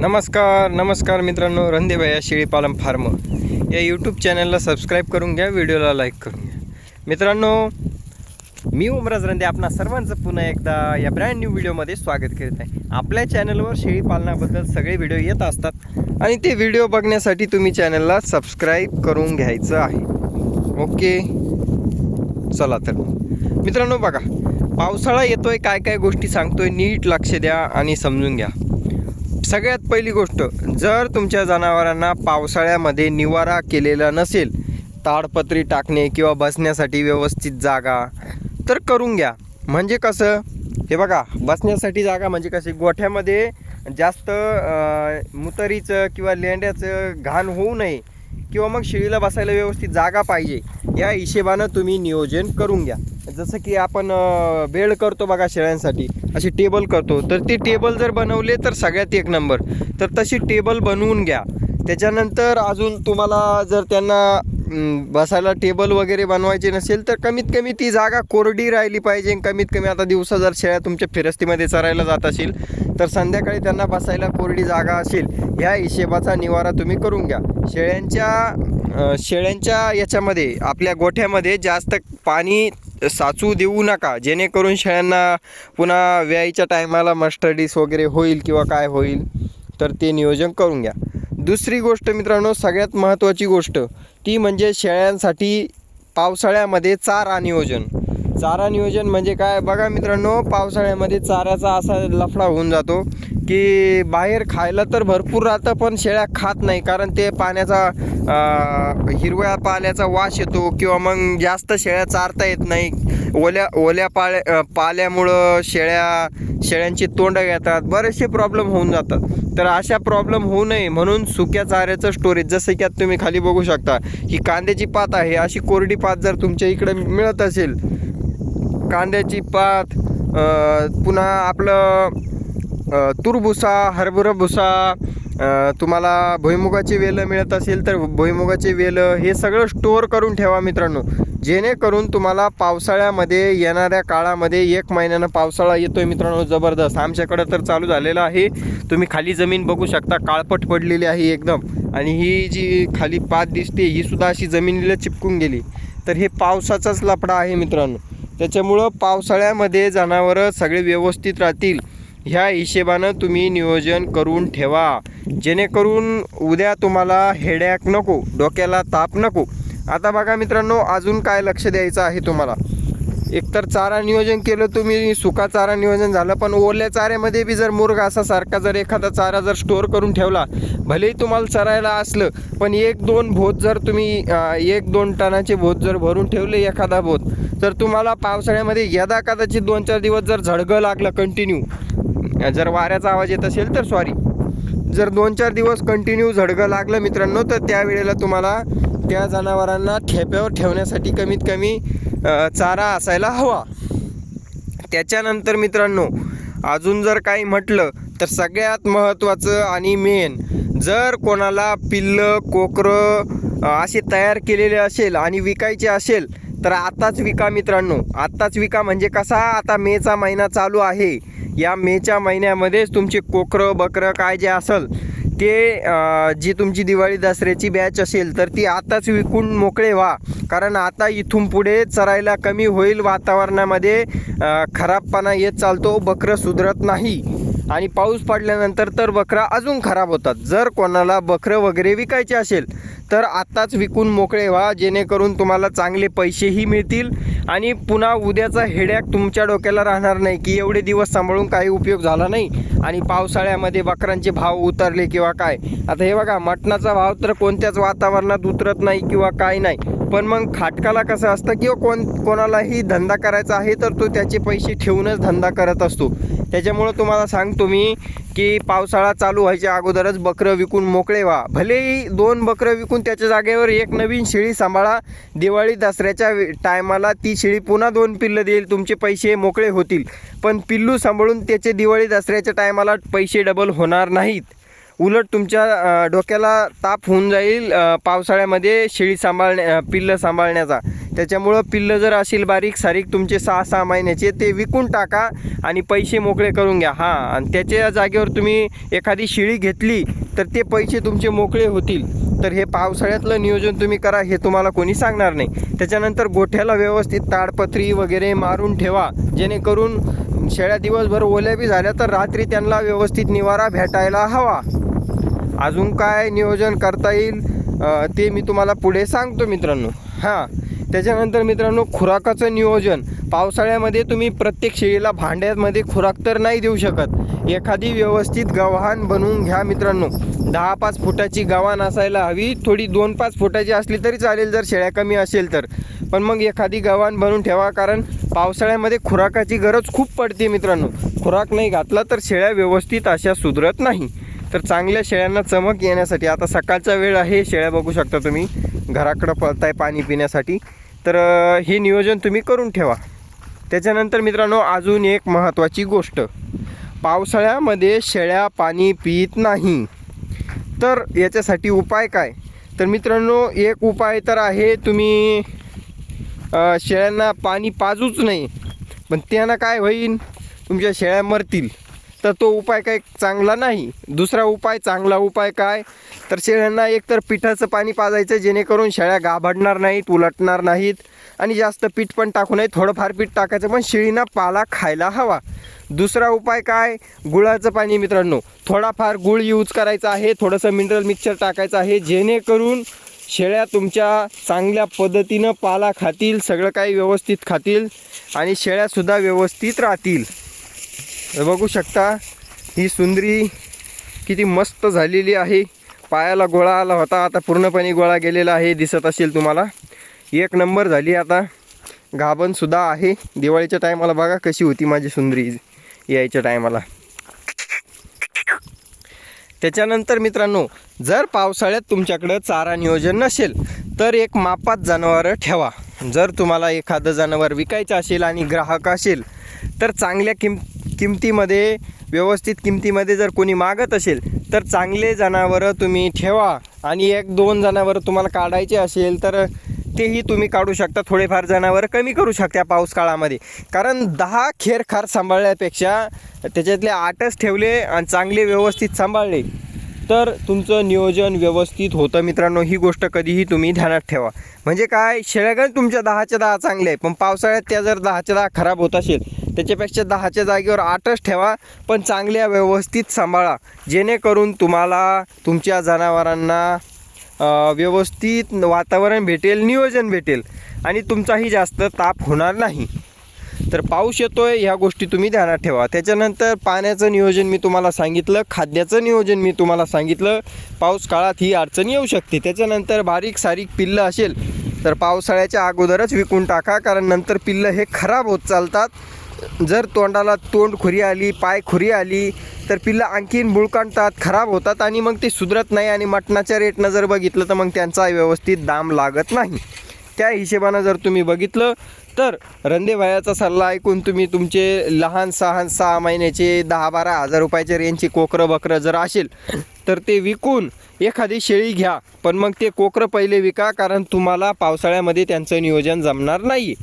नमस्कार नमस्कार मित्रांनो रणदेवया शेळीपालन फार्म. या यूट्यूब चॅनलला सबस्क्राईब करून घ्या व्हिडिओला लाईक करून घ्या. मित्रांनो मी उमराज रंदे आपणा सर्वांचं पुन्हा एकदा या ब्रँड न्यू व्हिडिओमध्ये स्वागत करीत आहे. आपल्या चॅनलवर शेळीपालनाबद्दल सगळे व्हिडिओ येत असतात आणि ते व्हिडिओ बघण्यासाठी तुम्ही चॅनलला सबस्क्राईब करून घ्यायचं आहे. ओके चला तर. मित्रांनो बघा पावसाळा येतोय काय काय गोष्टी सांगतोय नीट लक्ष द्या आणि समजून घ्या. सगळ्यात पहिली गोष्ट जर तुमच्या जनावरांना पावसाळ्यामध्ये निवारा केलेला नसेल ताडपत्री टाकणे किंवा बसण्यासाठी व्यवस्थित जागा तर करून घ्या. म्हणजे कसं? हे बघा बसण्यासाठी जागा म्हणजे कशी? गोठ्यामध्ये जास्त मुतरीचं किंवा लेंड्याचं घाण होऊ नये. किंवा मग शेळीला बसायला व्यवस्थित जागा पाहिजे या हिशेबानं तुम्ही नियोजन करून घ्या. जसं की आपण वेळ बेड करतो बघा शेळ्यांसाठी असे टेबल करतो. तर ते टेबल जर बनवले तर सगळ्यात एक नंबर. तर तशी टेबल बनवून घ्या. त्याच्यानंतर अजून तुम्हाला जर त्यांना बसायला टेबल वगैरे बनवायचे नसेल तर कमीत कमी ती जागा कोरडी राहिली पाहिजे कमीत कमी आता दिवसा जर शेळ्या तुमच्या फिरस्तीमध्ये चरायला जात असेल तर संध्याकाळी त्यांना बसायला कोरडी जागा असेल ह्या हिशेबाचा निवारा तुम्ही करून घ्या. शेळ्यांच्या शेळ्यांच्या याच्यामध्ये आपल्या गोठ्यामध्ये जास्त पाणी साचू देऊ नका. जेणेकरून शेळ्यांना पुन्हा व्यायच्या टायमाला मस्टर्डीस वगैरे होईल किंवा काय होईल तर ते नियोजन करून घ्या. दुसरी गोष्ट मित्रांनो सगळ्यात महत्त्वाची गोष्ट ती म्हणजे शेळ्यांसाठी पावसाळ्यामध्ये चारा नियोजन. चारा नियोजन म्हणजे काय? बघा मित्रांनो पावसाळ्यामध्ये चाऱ्याचा असा लफडा होऊन जातो की बाहेर खायला तर भरपूर राहतं पण शेळ्या खात नाही कारण ते पाण्याचा हिरव्या पाल्याचा वास येतो किंवा मग जास्त शेळ्या चारता येत नाही. ओल्या ओल्या पाळ्या पाल्यामुळं शेळ्या शेळ्यांची तोंड घेतात बरेचसे प्रॉब्लेम होऊन जातात. तर अशा प्रॉब्लेम होऊ नये म्हणून सुक्या चाऱ्याचं स्टोरेज जसं की आता तुम्ही खाली बघू शकता ही कांद्याची पात आहे अशी कोरडी पात जर तुमच्या इकडे मिळत असेल कांद्याची पात पुन्हा आपलं तुरभुसा हरभरा भुसा तुम्हाला भुईमुगाची वेलं मिळत असेल तर भुईमुगाची वेलं हे सगळं स्टोअर करून ठेवा मित्रांनो. जेणेकरून तुम्हाला पावसाळ्यामध्ये येणाऱ्या काळामध्ये एक महिन्यानं पावसाळा येतोय मित्रांनो जबरदस्त. आमच्याकडं तर चालू झालेलं आहे. तुम्ही खाली जमीन बघू शकता काळपट पडलेली आहे एकदम. आणि ही जी खाली पात दिसते ही सुद्धा अशी जमिनीला चिपकून गेली. तर हे पावसाचाच लफडा आहे मित्रांनो. त्याच्यामुळं पावसाळ्यामध्ये जनावरं सगळे व्यवस्थित राहतील. ह्या हिशेबानं तुम्ही नियोजन करून ठेवा. जेणेकरून उद्या तुम्हाला हेडॅक नको डोक्याला ताप नको. आता बघा मित्रांनो अजून काय लक्ष द्यायचं आहे तुम्हाला? एकतर चारा नियोजन केलं तुम्ही सुका चारा नियोजन झालं पण ओल्या चाऱ्यामध्ये बी जर मुर्ग असा सारखा जर एखादा चारा जर स्टोअर करून ठेवला भलेही तुम्हाला चरायला असलं पण एक दोन भोत जर तुम्ही एक दोन टनाचे भोत जर भरून ठेवले एखादा भोत तर तुम्हाला पावसाळ्यामध्ये यदा कदाचित दोन चार दिवस जर झडगं लागलं कंटिन्यू जर वाऱ्याचा आवाज येत असेल तर सॉरी जर दोन चार दिवस कंटिन्यू झडगं लागलं मित्रांनो तर त्यावेळेला तुम्हाला त्या जनावरांना ठेप्यावर ठेवण्यासाठी कमीत कमी चारा असायला हवा. त्याच्यानंतर मित्रांनो अजून जर काही म्हटलं तर सगळ्यात महत्त्वाचं आणि मेन जर कोणाला पिल्लं कोकरं असे तयार केलेले असेल आणि विकायचे असेल तर आत्ताच विका मित्रांनो. आत्ताच विका म्हणजे कसा? आता मेचा महिना चालू आहे. या मेच्या महिन्यामध्येच तुमचे कोकरं बकरं काय जे असेल ते जी तुमची दिवाळी दसऱ्याची बॅच असेल तर ती आताच विकून मोकळे व्हा. कारण आता इथून पुढे चरायला कमी होईल वातावरणामध्ये खराबपणा येत चालतो बकरं सुधरत नाही. आणि पाऊस पडल्यानंतर तर बकरा अजून खराब होतात. जर कोणाला बकरं वगैरे विकायचे असेल तर आत्ताच विकून मोकळे व्हा जेणेकरून तुम्हाला चांगले पैसेही मिळतील आणि पुन्हा उद्याचा हेड्याक तुमच्या डोक्याला राहणार नाही की एवढे दिवस सांभाळून काही उपयोग झाला नाही आणि पावसाळ्यामध्ये बकरांचे भाव उतरले किंवा काय. आता हे बघा मटणाचा भाव तर कोणत्याच वातावरणात उतरत नाही किंवा काय नाही. पण मग खाटकाला कसं असतं किंवा कोण कोणालाही धंदा करायचा आहे तर तो त्याचे पैसे ठेवूनच धंदा करत असतो. त्याच्यामुळं तुम्हाला सांगतो मी की पावसाळा चालू व्हायच्या अगोदरच बकरं विकून मोकळे व्हा. भलेही दोन बकरं विकून त्याच्या जागेवर एक नवीन शेळी सांभाळा. दिवाळी दसऱ्याच्या टायमाला ती शेळी पुन्हा दोन पिल्लं देईल तुमचे पैसे मोकळे होतील. पण पिल्लू सांभाळून त्याचे दिवाळी दसऱ्याच्या टायमाला पैसे डबल होणार नाहीत. उलट तुमच्या डोक्याला ताप होऊन जाईल पावसाळ्यामध्ये शेळी सांभाळण्या पिल्लं सांभाळण्याचा. त्याच्यामुळं पिल्लं जर असेल बारीक सारीक तुमचे सहा सहा महिन्याचे ते विकून टाका आणि पैसे मोकळे करून घ्या. हां आणि त्याच्या जागेवर तुम्ही एखादी शेळी घेतली तर ते पैसे तुमचे मोकळे होतील. तर हे पावसाळ्यातलं नियोजन तुम्ही करा हे तुम्हाला कोणी सांगणार नाही. त्याच्यानंतर गोठ्याला व्यवस्थित ताडपत्री वगैरे मारून ठेवा. जेणेकरून शेळ्या दिवसभर ओल्या बी झाल्या तर रात्री त्यांना व्यवस्थित निवारा भेटायला हवा. अजून काय नियोजन करता येईल ते मी तुम्हाला पुढे सांगतो मित्रांनो. हां त्याच्यानंतर मित्रांनो खुराकाचं नियोजन. पावसाळ्यामध्ये तुम्ही प्रत्येक शेळीला भांड्यामध्ये खुराक तर नाही देऊ शकत. एखादी व्यवस्थित गव्हाण बनवून घ्या मित्रांनो. दहा पाच फुटाची गव्हाण असायला हवी थोडी दोन पाच फुटाची असली तरी चालेल जर शेळ्या कमी असेल तर. पण मग एखादी गव्हाण बनवून ठेवा कारण पावसाळ्यामध्ये खुराकाची गरज खूप पडते मित्रांनो. खुराक नाही घातला तर शेळ्या व्यवस्थित अशा सुधरत नाही. तर चांगल्या शेळ्यांना चमक येण्यासाठी आता सकाळचा वेळ आहे शेळ्या बघू शकता तुम्ही. घराकडं पळताय पाणी पिण्यासाठी. तर हे नियोजन तुम्ही करून ठेवा. त्याच्यानंतर मित्रांनो अजून एक महत्त्वाची गोष्ट. पावसाळ्यामध्ये शेळ्या पाणी पित नाही. तर याच्यासाठी उपाय काय? तर मित्रांनो एक उपाय तर आहे तुम्ही शेळ्यांना पाणी पाजूच नाही पण त्यांना काय होईल? तुमच्या शेळ्या मरतील. तर तो उपाय काही चांगला नाही. दुसरा उपाय चांगला उपाय काय? तर शेळ्यांना एकतर पिठाचं पाणी पाजायचं जेणेकरून शेळ्या गाभाडणार नाहीत उलटणार नाहीत आणि जास्त पीठ पण टाकू नये थोडंफार पीठ टाकायचं पण शेळींना पाला खायला हवा. दुसरा उपाय काय? गुळाचं पाणी मित्रांनो. थोडाफार गुळ यूज करायचा आहे थोडंसं मिनरल मिक्सर टाकायचं आहे जेणेकरून शेळ्या तुमच्या चांगल्या पद्धतीनं पाला खातील सगळं काही व्यवस्थित खातील आणि शेळ्यासुद्धा व्यवस्थित राहतील. बघू शकता ही सुंदरी किती मस्त झालेली आहे. पायाला गोळा आला होता आता पूर्णपणे गोळा गेलेला आहे दिसत असेल तुम्हाला. एक नंबर झाली आता. गाभणसुद्धा आहे. दिवाळीच्या टायमाला बघा कशी होती माझी सुंदरी यायच्या टायमाला. त्याच्यानंतर मित्रांनो जर पावसाळ्यात तुमच्याकडं चारा नियोजन नसेल तर एक मापात जनावरं ठेवा. जर तुम्हाला एखादं जनावर विकायचं असेल आणि ग्राहक असेल तर चांगल्या किंमत किमतीमध्ये व्यवस्थित किमतीमध्ये जर कोणी मागत असेल तर चांगले जनावरं तुम्ही ठेवा. आणि एक दोन जनावरं तुम्हाला काढायचे असेल तर तेही तुम्ही काढू शकता. थोडेफार जनावरं कमी करू शकता पाऊस काळामध्ये. कारण दहा खेर खार सांभाळण्यापेक्षा त्याच्यातले आठच ठेवले आणि चांगले व्यवस्थित सांभाळले. तर तुमचं नियोजन व्यवस्थित होतं मित्रांनो. ही गोष्ट कधीही तुम्ही ध्यानात ठेवा. म्हणजे काय शेळगण तुमच्या दहाच्या दहा चांगले आहे पण पावसाळ्यात त्या जर दहाच्या दहा खराब होत असेल त्याच्यापेक्षा दहाच्या जागेवर आठच ठेवा पण चांगल्या व्यवस्थित सांभाळा. जेणेकरून तुम्हाला तुमच्या जनावरांना व्यवस्थित वातावरण भेटेल नियोजन भेटेल. आणि तुमचाही जास्त ताप होणार नाही. तर पाऊस येतोय ह्या गोष्टी तुम्ही ध्यानात ठेवा. त्याच्यानंतर पाण्याचं नियोजन मी तुम्हाला सांगितलं खाद्याचं नियोजन मी तुम्हाला सांगितलं. पाऊस काळात ही अडचण येऊ शकते. त्याच्यानंतर बारीक सारीक पिल्लं असेल तर पावसाळ्याच्या अगोदरच विकून टाका कारण नंतर पिल्लं हे खराब होत चालतात. जर तोंडाला तोंड खुरी आली पाय खुरी आली तर पिल्लं आणखीन बुळकांडतात खराब होतात आणि मग ते सुधरत नाही आणि मटणाच्या रेटनं जर बघितलं तर मग त्यांचा व्यवस्थित दाम लागत नाही. त्या हिशेबानं जर तुम्ही बघितलं तर रंदेभायाचा सल्ला ऐकून तुम्ही तुमचे लहान सहान सहा महिन्याचे दहा बारा हजार रुपयाचे रेंजचे कोकरं बकरं जर असेल तर ते विकून एखादी शेळी घ्या. पण मग ते कोकरं पहिले विका कारण तुम्हाला पावसाळ्यामध्ये त्यांचं नियोजन जमणार नाही.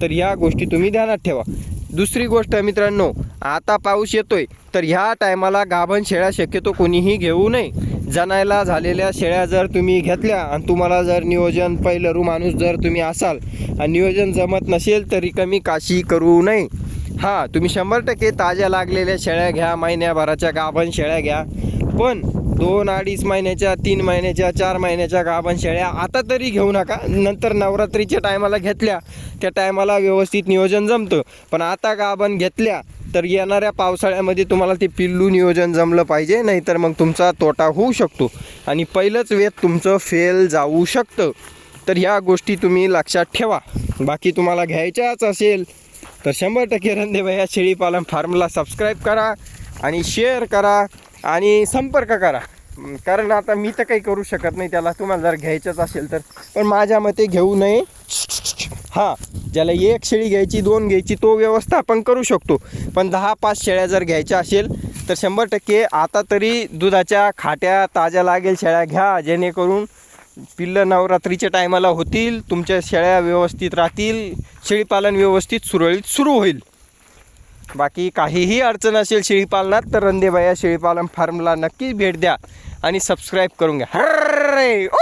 तर ह्या गोष्टी तुम्ही ध्यानात ठेवा. दुसरी गोष्ट मित्रांनो आता पाऊस येतोय तर ह्या टायमाला गाभण शेळ्या शक्यतो कोणीही घेऊ नये. जनायला झालेल्या शेळ्या जर तुम्ही घेतल्या आणि तुम्हाला जर नियोजन पहिलं रू माणूस जर तुम्ही असाल आणि नियोजन जमत नसेल तरी कमी काशी करू नये. हां तुम्ही शंभर टक्के ताज्या लागलेल्या शेळ्या घ्या महिन्याभराच्या गाभण शेळ्या घ्या. पण दोन अडीच महिन्याच्या तीन महिन्याच्या चार महिन्याच्या गाभण शेळ्या आता तरी घेऊ नका. नंतर नवरात्रीच्या टायमाला घेतल्या त्या टायमाला व्यवस्थित नियोजन जमतं. पण आता गाभण घेतल्या तर येणाऱ्या पावसाळ्यामध्ये तुम्हाला ते पिल्लू नियोजन जमलं पाहिजे नाहीतर मग तुमचा तोटा होऊ शकतो. आणि पहिलंच वेत तुमचं फेल जाऊ शकतं. तर ह्या गोष्टी तुम्ही लक्षात ठेवा. बाकी तुम्हाला घ्यायच्याच असेल तर शंभर टक्के रंदेभाई शेळीपालन फार्मला सबस्क्राईब करा आणि शेअर करा. आणि संपर्क करा. कारण आता मी तर काही करू शकत नाही त्याला तुम्हाला जर घ्यायचंच असेल तर. पण माझ्या मते घेऊ नये. हां ज्याला एक शेळी घ्यायची दोन घ्यायची तो व्यवस्था आपण करू शकतो. पण दहा पाच शेळ्या जर घ्यायच्या असेल तर शंभर टक्के आता तरी दुधाच्या खाट्या ताज्या लागेल शेळ्या घ्या. जेणेकरून पिल्लं नवरात्रीच्या टायमाला होतील तुमच्या शेळ्या व्यवस्थित राहतील शेळीपालन व्यवस्थित सुरळीत सुरू होईल. बाकी काहीही अडचण असेल शेळीपालनात तर रंदेबाया शेळीपालन फार्मला नक्कीच भेट द्या आणि सबस्क्राईब करून घ्या. हर्रे! ओ!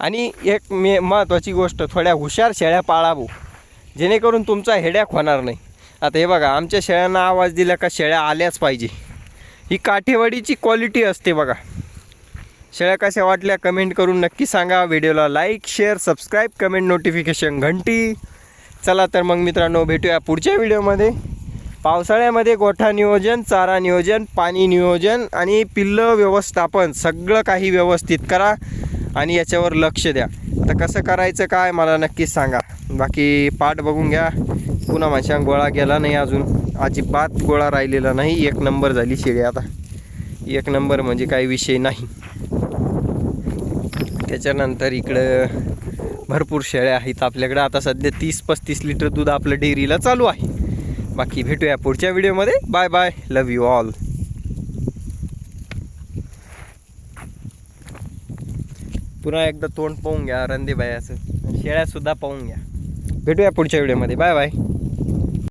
आणि एक मे महत्त्वाची गोष्ट थोड्या हुशार शेळ्या पाळावो. जेणेकरून तुमचा हेड्याक होणार नाही. आता हे बघा आमच्या शेळ्यांना आवाज दिला का शेळ्या आल्याच पाहिजे. ही काठेवाडीची क्वालिटी असते बघा. शेळ्या कशा वाटल्या कमेंट करून नक्की सांगा. व्हिडिओला like share subscribe comment notification घंटी. चला तर मग मित्रांनो भेटूया पुढच्या व्हिडिओमध्ये. पावसाळ्यामध्ये गोठा नियोजन चारा नियोजन पाणी नियोजन आणि पिल्लं व्यवस्थापन सगळं काही व्यवस्थित करा आणि याच्यावर लक्ष द्या. तर कसं करायचं काय मला नक्कीच सांगा. बाकी पाठ बघून घ्या. पुन्हा माझ्या गोळा गेला नाही अजून. अजिबात गोळा राहिलेला नाही. एक नंबर झाली शेळी आता. एक नंबर म्हणजे काही विषय नाही. त्याच्यानंतर इकडं भरपूर शेळ्या आहेत आपल्याकडं. आता सध्या तीस पस्तीस लिटर दूध आपलं डेअरीला चालू आहे. बाकी भेटूया पुढच्या व्हिडिओमध्ये. Bye bye. Love you all पुन्हा एकदा तोंड पाहून घ्या रंदेबायाचं शेळ्यासुद्धा पाहून घ्या. भेटूया पुढच्या व्हिडिओमध्ये. Bye bye.